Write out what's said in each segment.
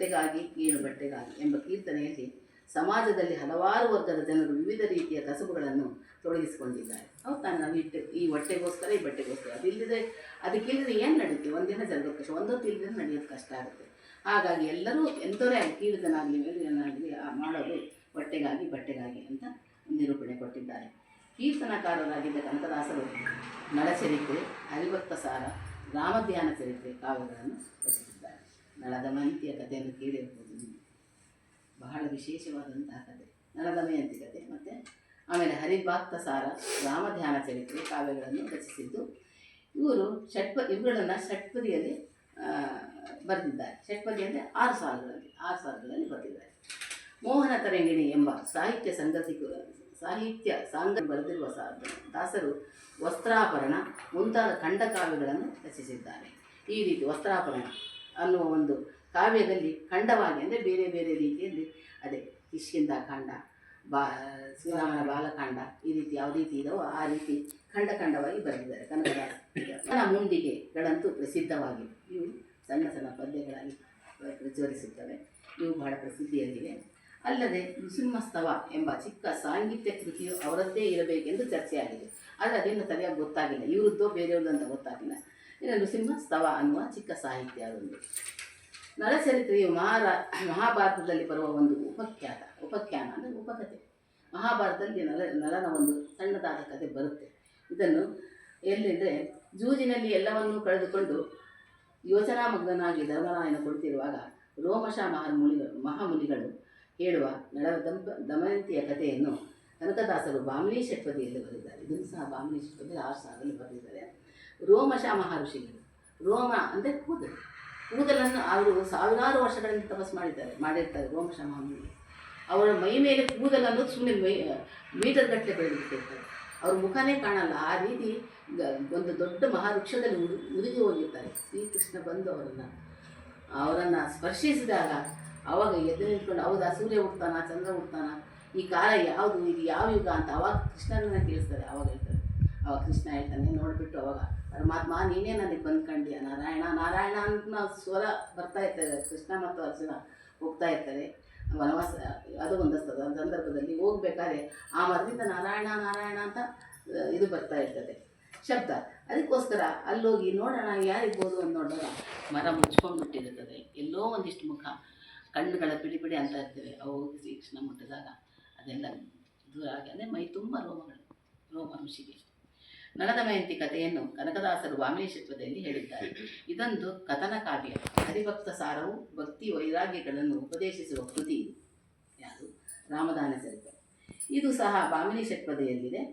ಹೊಟ್ಟೆಗಾಗಿ ಕೀಳು ಬಟ್ಟೆಗಾಗಿ ಎಂಬ ಕೀರ್ತನೆಯಲ್ಲಿ ಸಮಾಜದಲ್ಲಿ ಹಲವಾರು ವರ್ಗದ ಜನರು ವಿವಿಧ ರೀತಿಯ ಕಸುಬುಗಳನ್ನು ತೊಡಗಿಸಿಕೊಂಡಿದ್ದಾರೆ. ಅವ್ರು ತಾನು ಇಟ್ಟು, ಈ ಹೊಟ್ಟೆಗೋಸ್ಕರ ಈ ಬಟ್ಟೆಗೋಸ್ಕರ. ಅದಿಲ್ಲದೆ ಅದಕ್ಕಿಲ್ಲದೆ ಏನು ನಡೆಯುತ್ತೆ ಒಂದಿನ ಜರಗೋದು ಕಷ್ಟ, ಒಂದೊತ್ತು ಇಲ್ಲದೆ ನಡೆಯೋದು ಕಷ್ಟ ಆಗುತ್ತೆ. ಹಾಗಾಗಿ ಎಲ್ಲರೂ ಎಂಥವರೇ ಆಗಲಿ ಕೀಳುದನಾಗಲಿ ಆ ಮಾಡೋದು ಹೊಟ್ಟೆಗಾಗಿ ಬಟ್ಟೆಗಾಗಿ ಅಂತ ನಿರೂಪಣೆ ಕೊಟ್ಟಿದ್ದಾರೆ. ಕೀರ್ತನಕಾರರಾಗಿದ್ದ ಕನಕದಾಸರು ನಳಚರಿತ್ರೆ ಹರಿಭಕ್ತ ಸಾರ, ರಾಮಧ್ಯಾನ ಚರಿತ್ರೆ ಕಾವ್ಯಗಳನ್ನು ರಚಿಸಿದ್ದಾರೆ. ನಳದಮಂತಿಯ ಕಥೆಯನ್ನು ಕೇಳಿರ್ಬೋದು ನೀವು. ಬಹಳ ವಿಶೇಷವಾದಂತಹ ಕಥೆ. ನಳದಮಯಂತಿ ಕಥೆ. ಮತ್ತು ಆಮೇಲೆ ಹರಿಭಾಕ್ತ ಸಾರ ರಾಮಧ್ಯಾನ ಚರಿತ್ರೆ ಕಾವ್ಯಗಳನ್ನು ರಚಿಸಿದ್ದು. ಇವರು ಷಟ್ಪ ಇವುಗಳನ್ನು ಷಟ್ಪದಿಯಲ್ಲಿ ಬರೆದಿದ್ದಾರೆ. ಷಟ್ಪದಿ ಅಂದರೆ ಆರು ಸಾಲುಗಳಲ್ಲಿ ಆರು ಸಾಲುಗಳಲ್ಲಿ ಬರೆದಿದ್ದಾರೆ. ಮೋಹನ ತರಂಗಿಣಿ ಎಂಬ ಸಾಹಿತ್ಯ ಸಂಗತಿ ಸಾಹಿತ್ಯ ಸಾಂಗ ಬರೆದಿರುವ ದಾಸರು ವಸ್ತ್ರಾಭರಣ ಮುಂತಾದ ಖಂಡಕಾವ್ಯಗಳನ್ನು ರಚಿಸಿದ್ದಾರೆ. ಈ ರೀತಿ ವಸ್ತ್ರಾಭರಣ ಅನ್ನುವ ಒಂದು ಕಾವ್ಯದಲ್ಲಿ ಖಂಡವಾಗಿ ಅಂದರೆ ಬೇರೆ ಬೇರೆ ರೀತಿಯಲ್ಲಿ ಅದೇ ಕಿಷ್ಕಿಂದ ಕಾಂಡ ಬಾ ಶ್ರೀರಾಮನ ಬಾಲಕಾಂಡ ಈ ರೀತಿ ಯಾವ ರೀತಿ ಇದಾವೋ ಆ ರೀತಿ ಖಂಡ ಖಂಡವಾಗಿ ಬರೆದಿದ್ದಾರೆ ಕನ್ನಡ ಮುಂದಿಗೆಗಳಂತೂ ಪ್ರಸಿದ್ಧವಾಗಿವೆ ಇವು ಸಣ್ಣ ಸಣ್ಣ ಪದ್ಯಗಳಾಗಿ ಪ್ರಚೋದಿಸುತ್ತವೆ ಇವು ಬಹಳ ಪ್ರಸಿದ್ಧಿಯಲ್ಲಿವೆ. ಅಲ್ಲದೆ ನೃಸಿಂಹಸ್ತವ ಎಂಬ ಚಿಕ್ಕ ಸಾಂಗೀತ್ಯ ಕೃತಿಯು ಅವರದ್ದೇ ಇರಬೇಕೆಂದು ಚರ್ಚೆಯಾಗಿದೆ. ಆದರೆ ಅದೇನು ಸರಿಯಾಗಿ ಗೊತ್ತಾಗಿಲ್ಲ. ಇವರದ್ದೋ ಬೇರೆಯವ್ರದ್ದು ಅಂತ ಗೊತ್ತಾಗಿಲ್ಲ. ಇನ್ನು ಸಿಂಹಸ್ತವ ಅನ್ನುವ ಚಿಕ್ಕ ಸಾಹಿತ್ಯ ಅದೊಂದು. ನರಚರಿತ್ರೆಯು ಮಹಾರ ಮಹಾಭಾರತದಲ್ಲಿ ಬರುವ ಒಂದು ಉಪಖ್ಯಾತ, ಉಪಖ್ಯಾನ ಅಂದರೆ ಉಪಕಥೆ. ಮಹಾಭಾರತದಲ್ಲಿ ನಲ ನಲನ ಒಂದು ಸಣ್ಣದಾದ ಕಥೆ ಬರುತ್ತೆ. ಇದನ್ನು ಎಲ್ಲಿಂದರೆ ಜೂಜಿನಲ್ಲಿ ಎಲ್ಲವನ್ನೂ ಕಳೆದುಕೊಂಡು ಯೋಚನಾಮಗ್ನಾಗಿ ಧರ್ಮರಾಯನ ಕುಳಿತಿರುವಾಗ ರೋಮಶ ಮಹಾಮುನಿಗಳು ಮಹಾಮುನಿಗಳು ಹೇಳುವ ನಳ ದಂಪ ದಮಯಂತಿಯ ಕಥೆಯನ್ನು ಕನಕದಾಸರು ಬಾಮಿನಿ ಷಟ್ಪದಿಯಲ್ಲಿ ಬರೆದಿದ್ದಾರೆ. ಇದನ್ನು ಸಹ ಬಾಮಿನಿ ಷಟ್ಪದಿಯಲ್ಲಿ ಆರು ಸಾವಿರದಲ್ಲಿ ಬರೆದಿದ್ದಾರೆ. ರೋಮಶ ಮಹರ್ಷಿಗಳು ರೋಮ ಅಂದರೆ ಕೂದಲು. ಕೂದಲನ್ನು ಅವರು ಸಾವಿರಾರು ವರ್ಷಗಳಿಂದ ತಪಸ್ ಮಾಡಿದ್ದಾರೆ, ಮಾಡಿರ್ತಾರೆ ರೋಮಶ ಮಹಾಮುನಿ ಅವರ ಮೈ ಮೇಲೆ ಕೂದಲು ಅನ್ನೋದು ಸುಮ್ಮನೆ ಮೈ, ಮೀಟರ್ ಗಟ್ಟಲೆ ಬೆಳೆದಿರ್ತಿರ್ತಾರೆ ಅವ್ರ ಮುಖನೇ ಕಾಣಲ್ಲ. ಆ ರೀತಿ ಒಂದು ದೊಡ್ಡ ಮಹಾವೃಕ್ಷದಲ್ಲಿ ಉದು ಉದುಗಿ ಹೋಗಿರ್ತಾರೆ. ಶ್ರೀಕೃಷ್ಣ ಬಂದು ಅವರನ್ನು ಅವರನ್ನು ಸ್ಪರ್ಶಿಸಿದಾಗ ಅವಾಗ ಎದ್ದು ನಿಂತ್ಕೊಂಡು ಹೌದಾ, ಸೂರ್ಯ ಹುಡ್ತಾನ ಚಂದ್ರ ಹುಡ್ತಾನ ಈ ಕಾಲ ಯಾವುದು, ಇದು ಯಾವ ಯುಗ ಅಂತ ಅವಾಗ ಕೃಷ್ಣನನ್ನು ಕೇಳಿಸ್ತಾರೆ, ಅವಾಗ ಹೇಳ್ತಾರೆ. ಅವಾಗ ಕೃಷ್ಣ ಹೇಳ್ತಾನೆ ನೋಡಿಬಿಟ್ಟು ಅವಾಗ ಪರಮಾತ್ಮ ನೀನೇ ನನಗೆ ಬಂದ್ಕಂಡ್ಯ? ನಾರಾಯಣ ನಾರಾಯಣ ಅಂತ ಸ್ವರ ಬರ್ತಾ ಇರ್ತಾರೆ ಕೃಷ್ಣ ಮತ್ತು ಅರ್ಜುನ ಹೋಗ್ತಾ ಇರ್ತಾರೆ. ವನವಾಸ, ಅದು ಒಂದು ಸಂದರ್ಭದಲ್ಲಿ ಹೋಗ್ಬೇಕಾದ್ರೆ ಆ ಮರದಿಂದ ನಾರಾಯಣ ನಾರಾಯಣ ಅಂತ ಇದು ಬರ್ತಾ ಇರ್ತದೆ. ಶಬ್ದ. ಅದಕ್ಕೋಸ್ಕರ ಅಲ್ಲೋಗಿ ನೋಡೋಣ ಯಾರಿಗ್ಬೋದು ಅಂತ ನೋಡೋಣ ಮರ ಮುಚ್ಕೊಂಡ್ಬಿಟ್ಟಿರ್ತದೆ. ಎಲ್ಲೋ ಒಂದಿಷ್ಟು ಮುಖ ಕಣ್ಣುಗಳ ಪಿಡಿ ಪಿಡಿ ಅಂತ ಇರ್ತವೆ. ಅವು ಶ್ರೀಕೃಷ್ಣ ಮುಟ್ಟಿದಾಗ ಅದೆಲ್ಲ ದೂರ ಆಗಿ, ಅಂದರೆ ಮೈ ತುಂಬ ರೋಮಗಳು, ರೋಮ ಋಷಿಗೆ. ನಳದಮಯಂತಿ ಕಥೆಯನ್ನು ಕನಕದಾಸರು ವಾಮೇಶತ್ವದಲ್ಲಿ ಹೇಳಿದ್ದಾರೆ. ಇದೊಂದು ಕಥನ ಕಾವ್ಯ. ಹರಿಭಕ್ತ ಸಾರವು ಭಕ್ತಿ ವೈರಾಗ್ಯಗಳನ್ನು ಉಪದೇಶಿಸುವ ಕೃತಿ ಇದು. ಯಾವುದು ರಾಮದಾನ ಚರಿತೆ ಇದು ಸಹ ಬಾಮಿನಿ ರಾಮ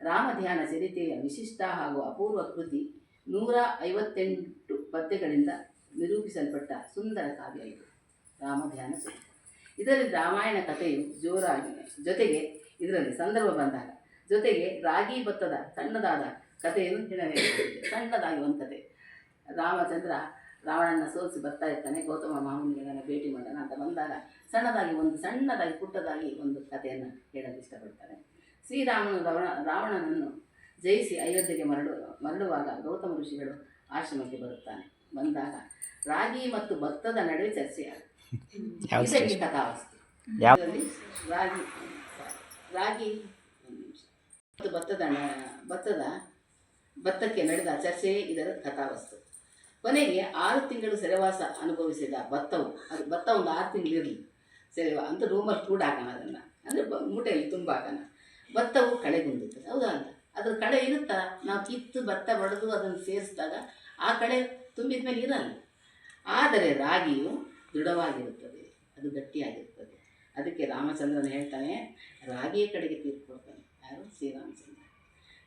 ರಾಮಧ್ಯಾನ ಚರಿತೆಯ ವಿಶಿಷ್ಟ ಹಾಗೂ ಅಪೂರ್ವ ಕೃತಿ ನೂರ ಐವತ್ತೆಂಟು ಪದ್ಯಗಳಿಂದ ನಿರೂಪಿಸಲ್ಪಟ್ಟ ಸುಂದರ ಕಾವ್ಯ ಇದು. ರಾಮಧ್ಯಾನ ಚರಿತೆ ಇದರಲ್ಲಿ ರಾಮಾಯಣ ಕಥೆಯು ಜೋರಾಗಿ ಜೊತೆಗೆ ಇದರಲ್ಲಿ ಸಂದರ್ಭ ಬಂದಾಗ ಜೊತೆಗೆ ರಾಗಿ ಭತ್ತದ ಸಣ್ಣದಾದ ಕಥೆಯನ್ನು ಹೇಳಲಾಗಿದೆ ಸಣ್ಣದಾಗಿ ಒಂದು ಕತೆ ರಾಮಚಂದ್ರ ರಾವಣನ ಸೋಲಿಸಿ ಬರ್ತಾ ಇರ್ತಾನೆ. ಗೌತಮ ಮಾಮುನಿಗಳನ್ನು ಭೇಟಿ ಮಾಡೋಣ ಅಂತ ಬಂದಾಗ ಸಣ್ಣದಾಗಿ ಒಂದು ಸಣ್ಣದಾಗಿ ಪುಟ್ಟದಾಗಿ ಒಂದು ಕಥೆಯನ್ನು ಹೇಳಲು ಇಷ್ಟಪಡ್ತಾರೆ ಶ್ರೀರಾಮನು ರಾವಣ ರಾವಣನನ್ನು ಜಯಿಸಿ ಅಯೋಧ್ಯೆಗೆ ಮರಳು ಮರಳುವಾಗ ಗೌತಮ ಋಷಿಗಳು ಆಶ್ರಮಕ್ಕೆ ಬರುತ್ತಾನೆ. ಬಂದಾಗ ರಾಗಿ ಮತ್ತು ಭತ್ತದ ನಡುವೆ ಇದಕ್ಕೆ ಕಥಾವಸ್ತು. ರಾಗಿ ರಾಗಿ ಮತ್ತು ಭತ್ತದ ಭತ್ತದ, ಭತ್ತಕ್ಕೆ ನಡೆದ ಚರ್ಚೆಯೇ ಇದರ ಕಥಾವಸ್ತು. ಕೊನೆಗೆ ಆರು ತಿಂಗಳು ಸೆರೆವಾಸ ಅನುಭವಿಸಿದ ಭತ್ತವು, ಅದು ಭತ್ತ ಒಂದು ಆರು ತಿಂಗಳು ಇರಲಿ, ಸೆರೆವಾ, ಅಂತ ರೂಮಲ್ಲಿ ಕೂಡ ಹಾಕೋಣ ಅದನ್ನು. ಅಂದರೆ ಮೂಟೆಯಲ್ಲಿ ತುಂಬ ಹಾಕೋಣ. ಭತ್ತವು ಕಳೆಗುಂದುತ್ತದೆ, ಹೌದಾ ಅಂತ. ಅದ್ರ ಕಳೆ ಇರುತ್ತಾ? ನಾವು ಕಿತ್ತು ಭತ್ತ ಬಡಿದು ಅದನ್ನು ಸೇರಿಸಿದಾಗ ಆ ಕಳೆ ತುಂಬಿದ ಮೇಲೆ ಇರಲ್ಲ. ಆದರೆ ರಾಗಿಯು ದೃಢವಾಗಿರುತ್ತದೆ, ಅದು ಗಟ್ಟಿಯಾಗಿರುತ್ತದೆ. ಅದಕ್ಕೆ ರಾಮಚಂದ್ರನ ಹೇಳ್ತಾನೆ, ರಾಗಿಯ ಕಡೆಗೆ ತೀರ್ಕೊಳ್ತಾನೆ ಯಾರು ಶ್ರೀರಾಮಚಂದ್ರ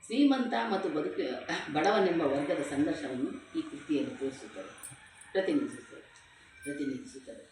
ಶ್ರೀಮಂತ ಮತ್ತು ಬದುಕು ಬಡವನೆಂಬ ವರ್ಗದ ಸಂಘರ್ಷವನ್ನು ಈ ಕೃತಿಯಲ್ಲಿ ತೋರಿಸುತ್ತದೆ ಪ್ರತಿನಿಧಿಸುತ್ತದೆ ಪ್ರತಿನಿಧಿಸುತ್ತದೆ.